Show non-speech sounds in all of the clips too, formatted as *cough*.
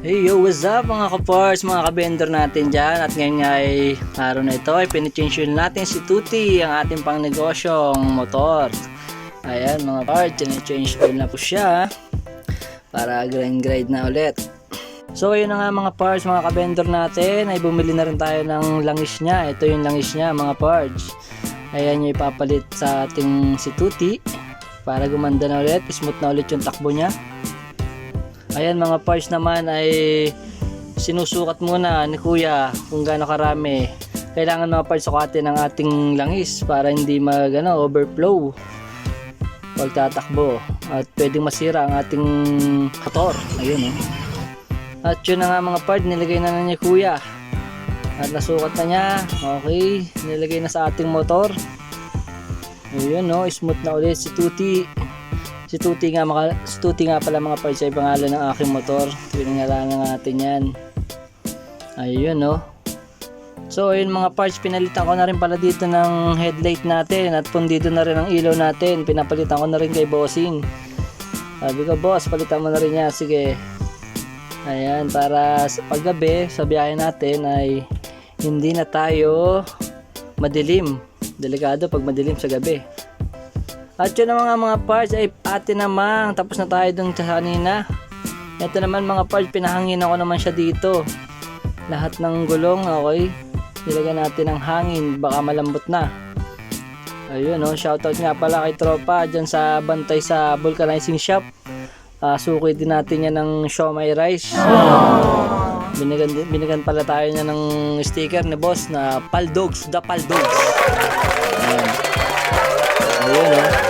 Hey yo, what's up mga kapars, mga kabender natin dyan? At ngayon nga ay araw na ito ay pinichange natin si Tuti ang ating pang negosyong motor. Ayan mga parts, change oil na po siya para grind grind na ulit. So ayun na nga mga parts, mga kabender natin ay bumili na rin tayo ng langis niya. Ito yung langis niya mga parts Ayan yung ipapalit sa ating si Tuti. Para gumanda na ulit, smooth na ulit yung takbo niya Ayan mga parts naman ay sinusukat muna ni kuya kung gaano karami. Kailangan mga parts sukatin ng ating langis para hindi mag ano, overflow pag tatakbo at pwedeng masira ang ating motor. Ayun oh. At yun na nga mga parts nilagay na na ni kuya. At nasukat na niya. Okay, nilagay na sa ating motor. Ayun no, smooth na ulit si Tuti. Si Tuti nga, maka, si Tuti nga pala mga parts ay pangalan ng aking motor. Pinangalanan natin yan. Ayun no. So ayun mga parts, pinalitan ko na rin pala dito ng headlight natin at pundido na rin ang ilaw natin. Pinapalitan ko na rin kay Bossing. Sabi ko, boss, palitan mo na rin niya. Sige. Ayan, para sa paggabi, sa biyahe natin ay hindi na tayo madilim. Delikado pag madilim sa gabi. At yun ang mga mga parts ay ate namang tapos na tayo dun sa kanina. Ito naman mga parts pinahangin ako naman siya dito. Lahat ng gulong okay. Nilagyan natin ng hangin baka malambot na. Ayun oh, shoutout nga pala kay tropa dyan sa bantay sa vulcanizing shop. Ah, suki din natin yan ng siomay rice. Binigan, binigan pala tayo niya ng sticker ni boss na Paldogs, the Paldogs. Ayan. Ayun oh.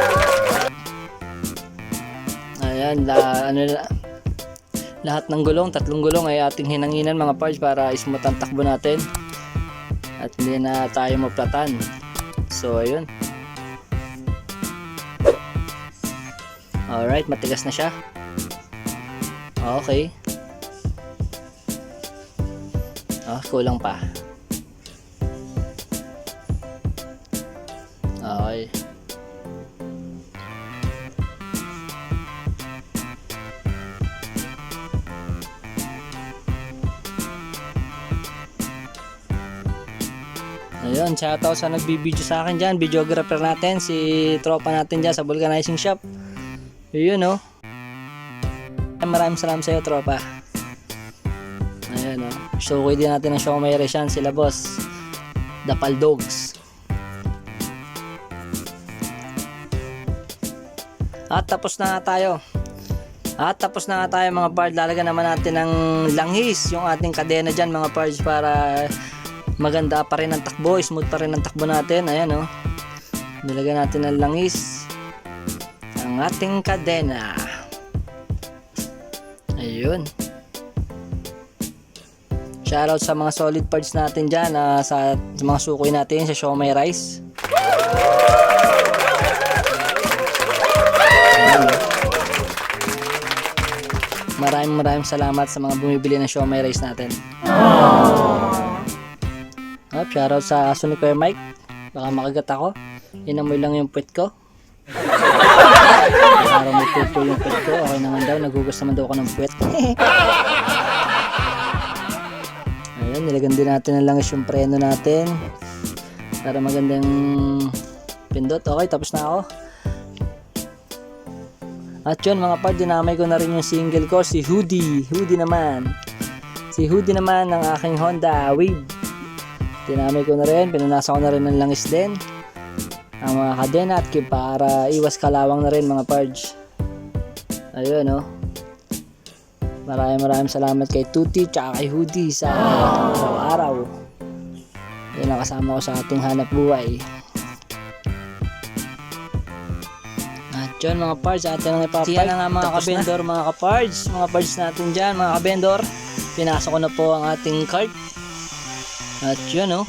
Ayan, la, ano na, lahat ng gulong, tatlong gulong ay ating hinanginan mga parts para smooth ang takbo natin. At hindi na tayo maplatan. So, ayun. Alright, matigas na siya. Okay. Ah, kulang pa. Okay. Ayun, shoutout sa nagbibideo sa akin dyan. Videographer natin, si tropa natin dyan sa vulcanizing shop. Ayun, no. Maraming salamat sa iyo, tropa. Ayan, no. So, din natin ang show may resyan, sila boss. Dapal Dogs. At tapos na nga tayo. At tapos na nga tayo mga pards. Lalagan naman natin ng langis yung ating kadena dyan mga pards para maganda pa rin ang takbo. Smooth pa rin ang takbo natin. Ayan o. Oh. Nilagyan natin ng langis ang ating kadena. Ayun. Shoutout sa mga solid parts natin dyan. ah, sa, sa mga sukoy natin sa Shomai Rice. Maraming maraming salamat sa mga bumibili ng Shomai Rice natin. Shoutout sa aso ni Kuya Mike. Baka makagat ako. Inamoy lang yung puwet ko. *laughs* Para may pupo yung puwet ko. Okay naman daw. Nagugas naman daw ako ng puwet. *laughs* Ayan, nilagyan din natin ng langis yung preno natin. Para magandang pindot. Okay, tapos na ako. At yun mga par, dinamay ko na rin yung single ko, si Hoodie. Hoodie naman. Si Hoodie naman ng aking Honda Wave. Dinamay ko na rin, pinunasa ko na rin ng langis din. Ang mga kadena at kip para iwas kalawang na rin mga pards. Ayun no. Maraming maraming salamat kay Tuti tsaka kay Hoodie sa araw-araw. Yan ang kasama ko sa ating hanap buhay. At yun mga parts, atin ang ipapark. Siya na nga mga kabendor, mga kapards, mga parts natin dyan, mga kabendor. Pinasok ko na po ang ating cart. At yun oh.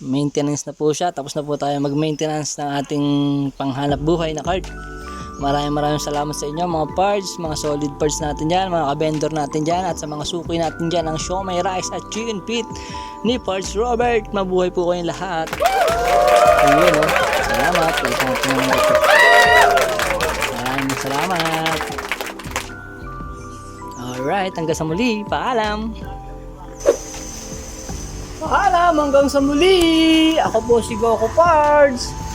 Maintenance na po siya. Tapos na po tayo mag-maintenance ng ating panghanap buhay na cart. Maraming maraming salamat sa inyo mga parts, mga solid parts natin dyan, mga kabendor natin dyan, at sa mga suki natin dyan ng Shomai Rice at Chicken Pit ni Parts Robert. Mabuhay po kayong lahat. Ayun oh. Salamat. Maraming salamat. Alright, hanggang sa muli. Paalam! Paalam hanggang sa muli! Ako po si Goku Pards!